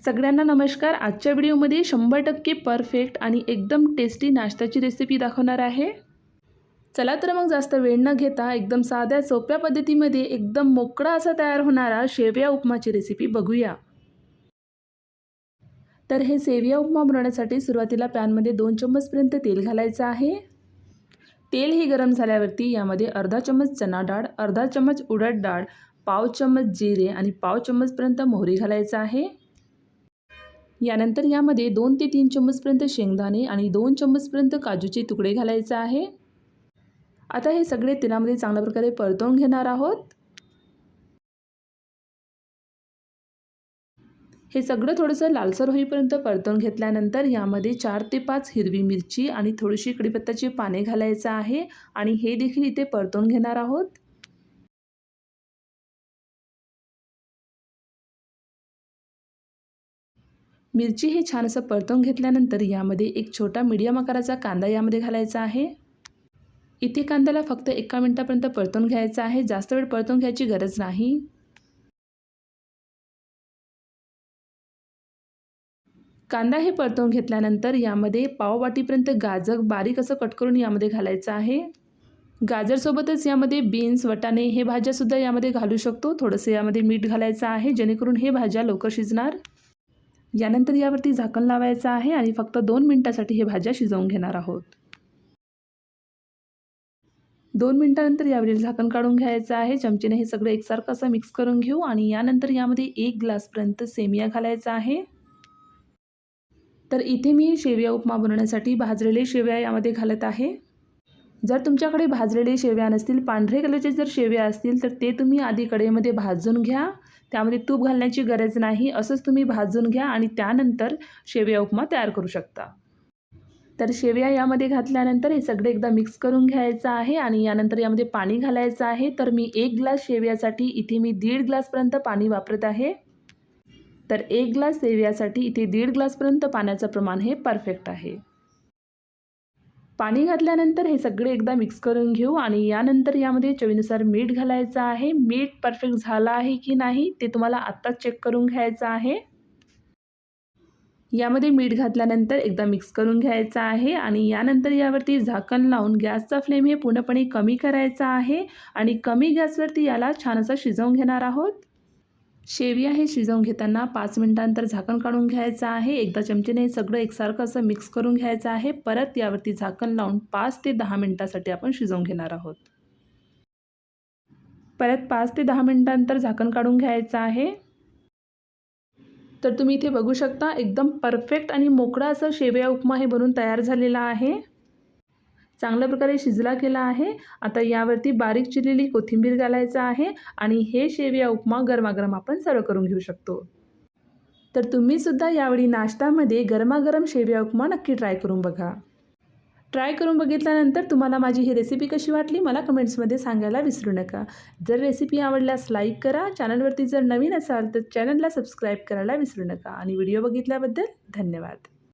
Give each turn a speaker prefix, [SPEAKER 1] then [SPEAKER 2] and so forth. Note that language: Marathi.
[SPEAKER 1] सगळ्यांना नमस्कार. आजच्या व्हिडिओमध्ये शंभर टक्के परफेक्ट आणि एकदम टेस्टी नाश्त्याची रेसिपी दाखवणार आहे. चला तर मग जास्त वेळ न घेता एकदम साध्या सोप्या पद्धतीमध्ये एकदम मोकळा असा तयार होणारा शेवया उपमाची रेसिपी बघूया. तर हे सेविया उपमा बनवण्यासाठी सुरुवातीला पॅनमध्ये दोन चम्मचपर्यंत तेल घालायचं आहे. तेल हे गरम झाल्यावरती यामध्ये अर्धा चम्मच चना डाळ अर्धा चम्मच उडद डाळ पाव चम्मच जिरे आणि पाव चम्मचपर्यंत मोहरी घालायचं आहे. यानंतर यामध्ये दोन ते तीन चम्मचपर्यंत शेंगदाणे आणि दोन चम्मचपर्यंत काजूचे तुकडे घालायचे आहे. आता हे सगळे तेलामध्ये चांगल्या प्रकारे परतवून घेणार आहोत. हे सगळं थोडंसं लालसर होईपर्यंत परतवून घेतल्यानंतर यामध्ये चार ते पाच हिरवी मिरची आणि थोडीशी कडीपत्ताची पाने घालायचं आहे आणि हे देखील इथे परतवून घेणार आहोत. मिरची हे छान असं परतवून घेतल्यानंतर यामध्ये एक छोटा मीडियम आकाराचा कांदा यामध्ये घालायचा आहे. इथे कांद्याला फक्त एका मिनटापर्यंत परतून घ्यायचा आहे. जास्त वेळ परतून घ्यायची गरज नाही. कांदा हे परतवून घेतल्यानंतर यामध्ये पाववाटीपर्यंत गाजर बारीक असं कट करून यामध्ये घालायचं आहे. गाजरसोबतच यामध्ये बीन्स वटाणे हे भाज्यासुद्धा यामध्ये घालू शकतो. थोडंसं यामध्ये मीठ घालायचं आहे जेणेकरून हे भाज्या लवकर शिजणार. यानंतर यावरती झाकण लावायचं आहे आणि फक्त दोन मिनटासाठी हे भाज्या शिजवून घेणार आहोत. दोन मिनटानंतर यावरील झाकण काढून घ्यायचं आहे. चमचीने हे सगळं एकसारखं असं मिक्स करून घेऊ आणि यानंतर यामध्ये एक ग्लासपर्यंत सेमिया घालायचा आहे. तर इथे मी शेवया उपमा बनवण्यासाठी भाजलेले शेवया यामध्ये घालत आहे. जर तुमच्याकडे भाजलेले शेवया नसतील पांढरे कलरचे जर शेव्या असतील तर ते तुम्ही आधी कडेमध्ये भाजून घ्या. त्यामध्ये तूप घालण्याची गरज नाही असंच तुम्ही भाजून घ्या आणि त्यानंतर शेवया उपमा तयार करू शकता. तर शेवया यामध्ये घातल्यानंतर हे सगळे एकदा मिक्स करून घ्यायचं आहे आणि यानंतर यामध्ये पाणी घालायचं आहे. तर मी एक ग्लास शेवयासाठी इथे मी दीड ग्लासपर्यंत पाणी वापरत आहे. तर एक ग्लास शेवयासाठी इथे दीड ग्लासपर्यंत पाण्याचं प्रमाण हे परफेक्ट आहे. पाणी घातल्यानंतर हे सगळे एकदा मिक्स करून घेऊ आणि यानंतर यामध्ये चवीनुसार मीठ घालायचं आहे. मीठ परफेक्ट झालं आहे की नाही ते तुम्हाला आत्ताच चेक करून घ्यायचं आहे. यामध्ये मीठ घातल्यानंतर एकदा मिक्स करून घ्यायचं आहे आणि यानंतर यावरती झाकण लावून गॅसचा फ्लेम हे पूर्णपणे कमी करायचा आहे आणि कमी गॅसवरती याला छान असं शिजवून घेणार आहोत. शेविया हे शिजवून घेताना पाच मिनटानंतर झाकण काढून घ्यायचं आहे. एकदा चमचेने सगळं एकसारखं असं मिक्स करून घ्यायचं आहे. परत यावरती झाकण लावून पाच ते दहा मिनटासाठी आपण शिजवून घेणार आहोत. परत पाच ते दहा मिनटानंतर झाकण काढून घ्यायचं आहे. तर तुम्ही इथे बघू शकता एकदम परफेक्ट आणि मोकळा असं शेवया उपमा हे बनून तयार झालेला आहे. चांगल्या प्रकारे शिजला गेला आहे. आता यावरती बारीक चिरलेली कोथिंबीर घालायचं आहे आणि हे शेविया उपमा गरमागरम आपण सर्व करून घेऊ शकतो. तर तुम्हीसुद्धा यावेळी नाश्त्यामध्ये गरमागरम शेविया उपमा नक्की ट्राय करून बघा. ट्राय करून बघितल्यानंतर तुम्हाला माझी ही रेसिपी कशी वाटली मला कमेंट्समध्ये सांगायला विसरू नका. जर रेसिपी आवडल्यास लाईक करा चॅनलवरती जर नवीन असाल तर चॅनलला सबस्क्राईब करायला विसरू नका. आणि व्हिडिओ बघितल्याबद्दल धन्यवाद.